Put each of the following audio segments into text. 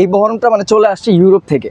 এই বহরমটা মানে চলে আসছে ইউরোপ থেকে।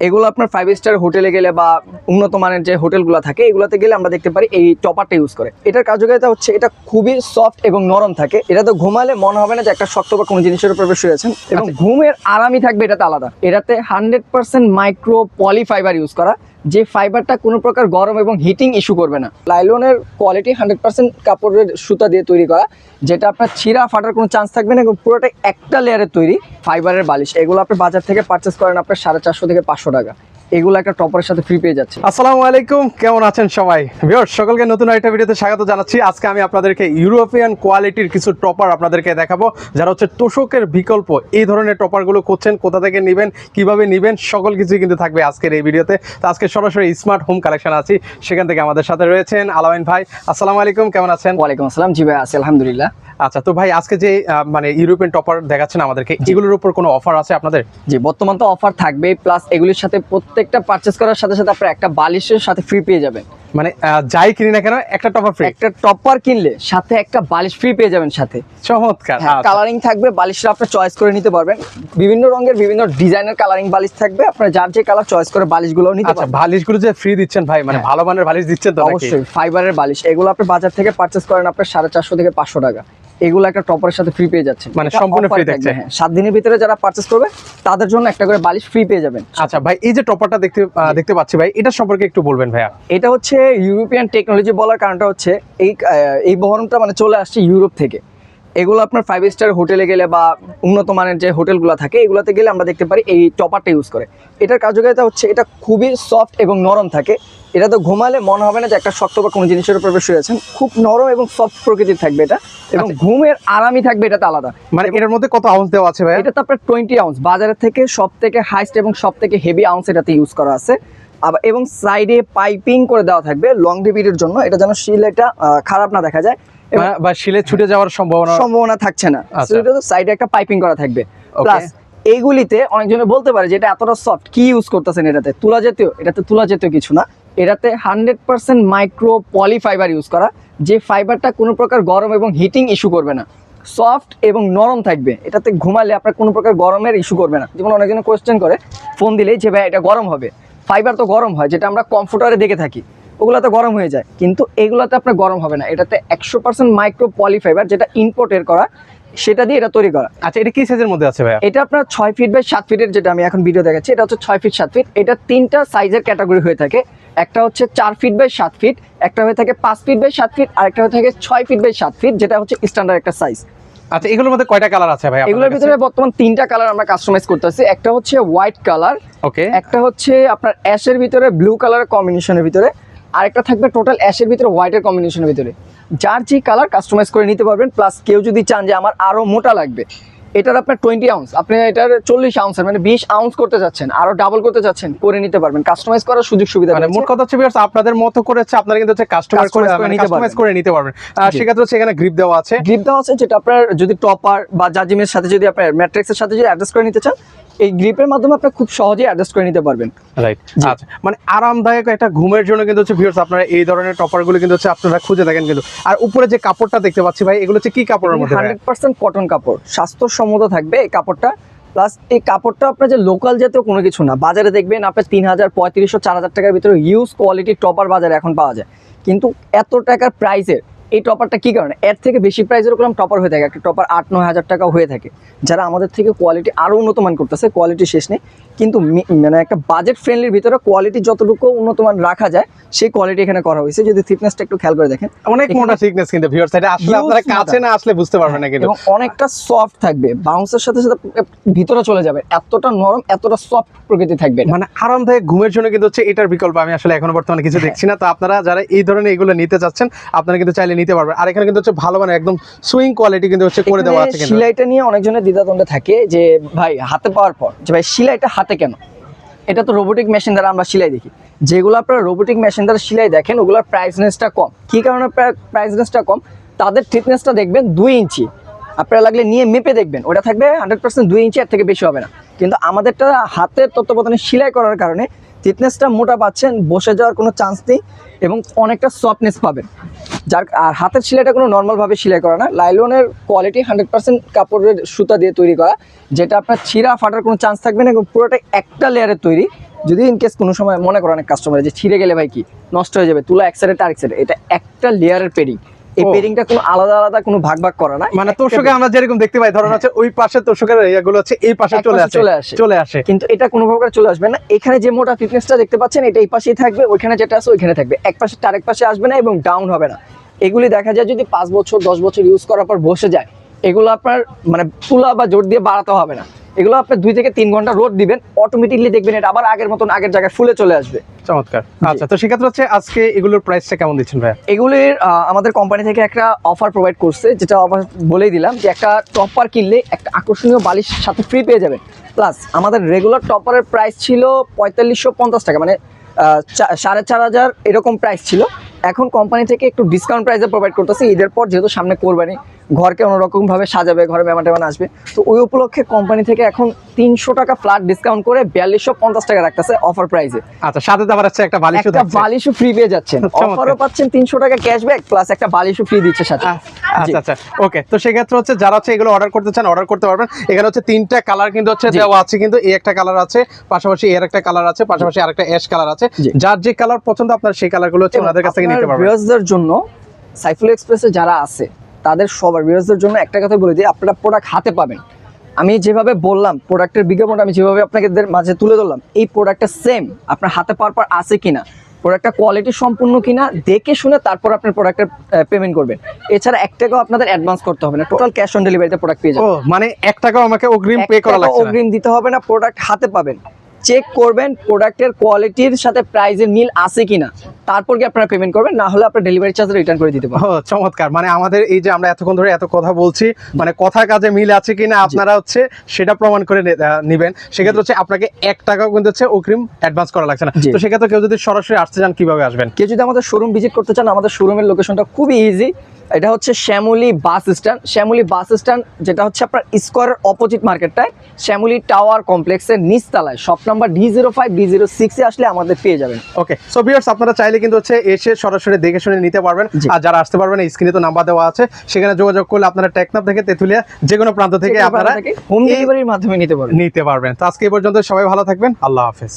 এগুলো আপনার ফাইভ স্টার হোটেলে গেলে বা উন্নত মানের যে হোটেলগুলো থাকে এগুলোতে গেলে আমরা দেখতে পারি এই টপারটা ইউজ করে। এটার কার্যকারিতা হচ্ছে এটা খুবই সফট এবং নরম থাকে। এটা তো ঘুমালে মনে হবে না যে একটা শক্ত বা কোনো জিনিসের উপর বেশি শুয়েছেন এবং ঘুমের আরামই থাকবে এটাতে আলাদা। এটাতে hundred percent micro polyfibre use করা। যে ফাইবারটা কোনো প্রকার গরম এবং হিটিং ইস্যু করবে না। লাইলনের কোয়ালিটি হান্ড্রেড পার্সেন্ট কাপড়ের সুতা দিয়ে তৈরি করা, যেটা আপনার ছিঁড়া ফাটার কোনো চান্স থাকবে না এবং পুরোটা একটা লেয়ারের তৈরি ফাইবারের বালিশ। এগুলো আপনি বাজার থেকে পারচেস করেন আপনার সাড়ে চারশো থেকে পাঁচশো টাকা। এগুলো একটা টপারের সাথে ফ্রি পেয়ে যাচ্ছে। আসসালামু আলাইকুম কেমন আছেন সবাই? ভিউয়ার্স সকলকে নতুন একটা ভিডিওতে স্বাগত জানাচ্ছি। আজকে আমি আপনাদেরকে ইউরোপিয়ান কোয়ালিটির কিছু টপার আপনাদেরকে দেখাবো যারা হচ্ছে তোষকের বিকল্প এই ধরনের টপারগুলো করছেন কোথা থেকে নেবেন কীভাবে নেবেন সকল কিছুই কিন্তু থাকবে আজকের এই ভিডিওতে। তো আজকে সরাসরি স্মার্ট হোম কালেকশন আছি সেখান থেকে আমাদের সাথে রয়েছেন আলামিন ভাই। আসসালামু আলাইকুম কেমন আছেন? ওয়ালাইকুম আসসালাম। জি ভাই আছি আলহামদুলিল্লাহ। আচ্ছা তো ভাই আজকে যে মানে ইউরোপিয়ান টপার দেখাচ্ছেন আমাদেরকে এগুলোর উপর কোনো অফার আছে আপনাদের? জি বর্তমান তো অফার থাকবে প্লাস এগুলির সাথে প্রত্যেকটা পারচেস করার সাথে সাথে আপনার একটা বালিশের সাথে ফ্রি পেয়ে যাবেন। মানে যাই কিনি না কেন একটা টপার ফ্রি একটা টপার কিনলে সাথে একটা বালিশ ফ্রি পেয়ে যাবেন সাথে। চমৎকার হ্যাঁ আচ্ছা। কালারিং থাকবে বালিশটা আপনি চয়েস করে নিতে পারবেন। বিভিন্ন রঙের বিভিন্ন ডিজাইনের কালারিং বালিশ থাকবে আপনার যার যে কালার চয়েস করে বালিশগুলো নিতে আচ্ছা পারবেন। বালিশগুলো যে ফ্রি দিচ্ছেন ভাই মানে হ্যাঁ। ভালো মানের বালিশ দিচ্ছেন তো অবশ্যই ফাইবারের বালিশ এগুলো আপনি বাজার থেকে পারচেস করেন আপনার সাড়ে চারশো থেকে পাঁচশো টাকা। এগুলো একটা টপারের সাথে ফ্রি পেয়ে যাচ্ছে মানে সম্পূর্ণ থাকবে, থাকছে। হ্যাঁ। সাত দিনের ভিতরে যারা পারচেস করবে তাদের জন্য একটা করে বালিশ ফ্রি পেয়ে যাবেন। আচ্ছা ভাই এই যে টপারটা দেখতে দেখতে পাচ্ছি ভাই এটা সম্পর্কে একটু বলবেন ভাইয়া। এটা হচ্ছে ইউরোপিয়ান টেকনোলজি বলার কারণটা হচ্ছে এই এই বহরমটা মানে চলে আসছে ইউরোপ থেকে। এগুলো আপনার ফাইভ স্টার হোটেলে গেলে বা উন্নত মানের যে হোটেলগুলো থাকে এগুলোতে গেলে আমরা দেখতে পারি এই টপারটা ইউজ করে। এটার কার্যকারিতা হচ্ছে এটা খুবই সফট এবং নরম থাকে। এটা তো ঘুমালে মনে হবে না যে একটা শক্ত বা কোনো জিনিসের উপর বসে আছেন। খুব নরম এবং সফট প্রকৃতির থাকবে এটা। এবং ঘুমের আরামই থাকবে এটাতে আলাদা। মানে এটার মধ্যে কত আউন্স দেওয়া আছে ভাইয়া? এটা তো আপনার টোয়েন্টি আউন্স বাজারের থেকে সব থেকে হাইস্ট এবং সব থেকে হেভি আউন্স এটাতে ইউজ করা আছে। আবার এবং সাইডে পাইপিং করে দেওয়া থাকবে লং ডিভিডির জন্য। এটা যেন শিলেটা খারাপ না দেখা যায়। বা- শিলে ছুটে যাওয়ার সম্ভাবনা সম্ভাবনা থাকছে না। আচ্ছা। সাইডে একটা পাইপিং করা থাকবে. প্লাস এইগুলিতে অনেকজনে বলতে পারে যে এটা এতটা সফট কি ইউজ করতেছেন এটাতে? তুলা জাতীয় এটাতে তুলা জাতীয় কিছু না। এটাতে hundred percent micro poly fibre use করা যে ফাইবারটা কোনো প্রকার গরম এবং হিটিং ইস্যু করবে না। সফট এবং নরম থাকবে এটাতে ঘুমালে আপনার কোনো প্রকার গরমের ইস্যু করবে না। যেমন অনেকজনে কোয়েশ্চেন করে ফোন দিলেই যে ভাই এটা গরম হবে। ফাইবার তো গরম হয় যেটা আমরা কম্পিউটারে দেখে থাকি। ওগুলোতে গরম হয়ে যায় কিন্তু এগুলোতে আপনার গরম হবে না। এটাতে একশো পার্সেন্ট মাইক্রো পলি ফাইবার যেটা ইম্পোর্টের করা সেটা দিয়ে এটা তৈরি করা। আচ্ছা এটা কি সাইজের মধ্যে আছে ভাই এটা আপনার ছয় ফিট বাই সাত ফিটের যেটা আমি এখন ভিডিও দেখাচ্ছি এটা হচ্ছে ছয় ফিট সাত ফিট। এটা তিনটা সাইজের ক্যাটাগরি হয়ে থাকে। একটা হচ্ছে চার ফিট বাই সাত ফিট একটা হয়ে থাকে পাঁচ ফিট বাই সাত ফিট আর একটা হয়ে থাকে ছয় ফিট বাই সাত ফিট যেটা হচ্ছে স্ট্যান্ডার্ড একটা সাইজ আচ্ছা এগুলোর মধ্যে কয়টা কালার আছে ভাই এগুলোর ভিতরে বর্তমান তিনটা কালার আমরা কাস্টমাইজ করতেছি। একটা হচ্ছে হোয়াইট কালার ওকে একটা হচ্ছে আপনার অ্যাশের ভিতরে ব্লু কালারের কম্বিনেশনের ভিতরে আরেকটা থাকবে টোটাল অ্যাশের ভিতরে হোয়াইটের কম্বিনেশনের ভিতরে। যার যে কালার কাস্টমাইজ করে নিতে পারবেন প্লাস কেউ যদি চান যে আমার আরও মোটা লাগবে এটার আপনার টোয়েন্টি আউন্স আপনি এটার চল্লিশ আউন্সের মানে বিশ আউন্স করতে চাচ্ছেন আরও ডাবল করতে চাচ্ছেন করে নিতে পারবেন। কাস্টমাইজ করার সুযোগ সুবিধা মানে মোট কথা হচ্ছে আপনাদের মতো করে হচ্ছে আপনারা কিন্তু হচ্ছে কাস্টমার করে নিতে কাস্টমাইজ পারবেন। করে নিতে পারবেন। আর সেক্ষেত্রে হচ্ছে এখানে গ্রিপ দেওয়া আছে। গ্রিপ দেওয়া আছে যেটা আপনার যদি টপার বা জাজিমের সাথে যদি আপনার ম্যাট্রিক্সের সাথে যদি অ্যাডজাস্ট করে নিতে চান এই গ্রিপের মাধ্যমে আপনি খুব সহজেই অ্যাডজাস্ট করে নিতে পারবেন। রাইট আচ্ছা মানে আরামদায়ক একটা ঘুমের জন্য কিন্তু হচ্ছে ভিউয়ার্স আপনারা এই ধরনের টপারগুলো কিন্তু হচ্ছে আপনারা খুঁজে থাকেন কিন্তু। আর উপরে যে কাপড়টা দেখতে পাচ্ছি ভাই এগুলো হচ্ছে কি কাপড়ের মধ্যে ভাইয়া? হান্ড্রেড পার্সেন্ট কটন কাপড়। স্বাস্থ্যসম্মত থাকবে এই কাপড়টা। প্লাস এই কাপড়টা আপনার যে লোকাল জাতীয় কোনো কিছু না। বাজারে দেখবেন আপনার তিন হাজার পঁয়ত্রিশশো চার হাজার টাকার ভিতরে ইউজ কোয়ালিটির টপার বাজারে এখন পাওয়া যায়। কিন্তু এত টাকার প্রাইসের এই টপারটা কী কারণে? এর থেকে বেশি প্রাইসের ওরকম টপার হয়ে থাকে। একটা টপার আট নয় হাজার টাকা হয়ে থাকে। যারা আমাদের থেকে কোয়ালিটি আরও উন্নত মান করতেছে কোয়ালিটি শেষ নেই। কিন্তু মানে একটা বাজেট ফ্রেন্ডলির ভিতরে কোয়ালিটি যতটুকু উন্নত মান রাখা যায় সেই কোয়ালিটি এখানে করা হয়েছে। যদি থিকনেসটা একটু খেয়াল করে দেখেন অনেক মোটা সিকনেস কিন্তু ভিউয়ার্স এটা আসলে আপনারা কাছে না আসলে বুঝতে পারবেন না কিন্তু। অনেকটা সফট থাকবে। বাউন্সের সাথে সাথে ভিতরে চলে যাবে। এতটা নরম এতটা সফট প্রকৃতি থাকবে মানে আরামদায়ক ঘুমের জন্য কিন্তু হচ্ছে এটার বিকল্প আমি আসলে এখনও বর্তমানে কিছু দেখছি না। তো আপনারা যারা এই ধরনের এগুলো নিতে চাচ্ছেন আপনারা কিন্তু চাইলে নিতে পারবেন। আর এখানে কিন্তু হচ্ছে ভালো মানে একদম সুইং কোয়ালিটি কিন্তু হচ্ছে করে দেওয়া আছে কিন্তু। সেলাইটা নিয়ে অনেকজনের দ্বিধাদ্বন্দ্বে থাকে যে ভাই হাতে পাওয়ার পর। যে ভাই সেলাইটা হাতে কেন? এটা তো রোবোটিক মেশিন দ্বারা আমরা সেলাই দেখি। যেগুলো আপনারা রোবোটিক মেশিন দ্বারা সেলাই দেখেন, ওগুলোর প্রাইসনেসটা কম। কী কারণে প্রাইসনেসটা কম? তাদের থিকনেসটা দেখবেন দুই ইঞ্চি। আপনারা লাগলে নিয়ে মেপে দেখবেন। ওটা থাকবে হান্ড্রেড পার্সেন্ট দুই ইঞ্চি, এর থেকে বেশি হবে না। কিন্তু আমাদেরটা হাতের তত্ত্বাবধানে সেলাই করার কারণে থিকনেসটা মোটা পাচ্ছেন, বসে যাওয়ার কোনো চান্স নেই এবং অনেকটা সফটনেস পাবেন। যার, আর হাতের সেলাইটা কোনো নর্মালভাবে সেলাই করা না। লাইলনের কোয়ালিটি হান্ড্রেড পার্সেন্ট কাপড়ের সুতা দিয়ে তৈরি করা, যেটা আপনার ছিঁড়া ফাটার কোনো চান্স থাকবে না এবং পুরোটা একটা লেয়ারের তৈরি। যদি ইন কেস কোনো সময় মনে করেন অনেক কাস্টমার যে ছিঁড়ে গেলে ভাই কি, নষ্ট হয়ে যাবে, তুলা এক সাইডে এক সাইডে এটা একটা লেয়ারের পেরিং এই ও। কোনো আলাদা আলাদা কোনো ভাগ ভাগ করা না। মানে তোষকে আমরা যেরকম দেখতে পাই ধরুন হচ্ছে ওই পাশে তোষকের এগুলো হচ্ছে এই পাশে চলে আসে চলে আসে। চলে আসে। কিন্তু এটা কোনো প্রকার চলে আসবে না। এখানে যে মোটা ফিটনেসটা দেখতে পাচ্ছেন এটা এই পাশেই থাকবে ওইখানে যেটা আছে ওইখানে থাকবে। এক পাশে আরেক পাশে আসবে না এবং ডাউন হবে না। এগুলি দেখা যায় যদি পাঁচ বছর দশ বছর ইউজ করার পর বসে যায় এগুলো আপনার মানে তুলা বা জোর দিয়ে বাড়াতে হবে না। এগুলো আপনি দুই থেকে তিন ঘণ্টা রোদ দিবেন অটোমেটিকলি দেখবেন এটা আবার আগের মতন আগের জায়গায় ফুলে চলে আসবে। চমৎকার। আচ্ছা তো সেক্ষেত্রে হচ্ছে আজকে এগুলোর প্রাইসটা কেমন দিচ্ছেন ভাইয়া? এগুলির আমাদের কোম্পানি থেকে একটা অফার প্রোভাইড করছে যেটা অফার বলেই দিলাম যে একটা টপার কিনলে একটা আকর্ষণীয় বালিশ সাথে ফ্রি পেয়ে যাবেন। প্লাস আমাদের রেগুলার টপারের প্রাইস ছিল পঁয়তাল্লিশশো পঞ্চাশ টাকা মানে সাড়ে চার হাজার এরকম প্রাইস ছিল। এখন কোম্পানি থেকে একটু ডিসকাউন্ট প্রাইসে প্রোভাইড করতেছে ঈদের পর যেহেতু সামনে কোরবানি ঘরকে অন্যরকমভাবে সাজাবে ঘরে মেহমান টেমান আসবে। তো ওই উপলক্ষে কোম্পানি থেকে এখন তিনশো টাকা ফ্ল্যাট ডিসকাউন্ট করে বিয়াল্লিশশো পঞ্চাশ টাকা রাখতেছে অফার প্রাইসে আচ্ছা সাথে আবার হচ্ছে একটা বালিশও একটা বালিশও ফ্রি পেয়ে যাচ্ছেন। অফারও পাচ্ছেন তিনশো টাকা ক্যাশব্যাক প্লাস একটা বালিশও ফ্রি দিচ্ছে সাথে। আচ্ছা আচ্ছা। ওকে তো সেক্ষেত্রে হচ্ছে যারা হচ্ছে এগুলো অর্ডার করতে চান অর্ডার করতে পারবেন। এখানে হচ্ছে তিনটা কালার কিন্তু হচ্ছে। দেওয়া আছে কিন্তু এই একটা কালার আছে পাশাপাশি এর একটা কালার আছে পাশাপাশি আরেকটা অ্যাশ কালার আছে। যার যে কালার পছন্দ আপনার সেই কালারগুলো হচ্ছে ওনাদের কাছ থেকে নিতে পারবেন। জন্য সাইফুল এক্সপ্রেসে যারা আছে তাদের সবার ভিউয়ার্সদের জন্য একটা কথা বলে দিই আপনারা প্রোডাক্ট হাতে পাবেন। আমি যেভাবে বললাম প্রোডাক্টের বিজ্ঞাপনটা আমি যেভাবে আপনাকে মাঝে তুলে ধরলাম এই প্রোডাক্টটা সেম আপনার হাতে পাওয়ার পর আছে কিনা প্রোডাক্টটা কোয়ালিটি সম্পূর্ণ কিনা দেখে শুনে তারপর আপনার প্রোডাক্টের পেমেন্ট করবেন। এছাড়া এক টাকাও আপনাদের অ্যাডভান্স করতে হবে না টোটাল ক্যাশ অন ডেলিভারিতে প্রোডাক্ট পেয়ে যাবেন। ও মানে এক টাকাও আমাকে অগ্রিম পে করা লাগছে অগ্রিম দিতে হবে না প্রোডাক্ট হাতে পাবেন। চেক করবেন প্রোডাক্টের কোয়ালিটির সাথে প্রাইসের মিল আছে কিনা। তারপর কি আপনারা পেমেন্ট করবেন না হলে আপনার ডেলিভারি চার্জ রিটার্ন করে দিতে পারবেন। চমৎকার। মানে আমাদের এই যে আমরা এতক্ষণ ধরে এত কথা বলছি মানে কথা কাজে মিল আছে কিনা আপনারা হচ্ছে সেটা প্রমাণ করে নিবেন। সেক্ষেত্রে হচ্ছে আপনাকে এক টাকাও কিন্তু হচ্ছে অগ্রিম অ্যাডভান্স করা লাগছে না। তো সেক্ষেত্রে কেউ যদি সরাসরি আসতে চান কীভাবে আসবেন? কেউ যদি আমাদের শোরুম ভিজিট করতে চান আমাদের শোরুমের লোকেশনটা খুবই ইজি এটা হচ্ছে Shyamoli bus stand Shyamoli bus stand যেটা হচ্ছে আপনার স্কোয়ারের অপোজিট মার্কেটটায় শ্যামলী টাওয়ার কমপ্লেক্সের নিচতলায় shop number D zero five D zero সিক্সে আসলে আমাদের পেয়ে যাবেন। ওকে সো ভিউয়ার্স আপনারা চাইলে কিন্তু হচ্ছে এসে সরাসরি দেখে শুনে নিতে পারবেন। আর যারা আসতে পারবেন স্ক্রিনে তো নাম্বার দেওয়া আছে। সেখানে যোগাযোগ করলে আপনারা টেকনাপ থেকে তেতুলিয়া যে কোনো প্রান্ত থেকে আপনারা হোম ডেলিভারির মাধ্যমে নিতে পারবেন। নিতে পারবেন। তো আজকে এই পর্যন্ত সবাই ভালো থাকবেন। আল্লাহ হাফেজ।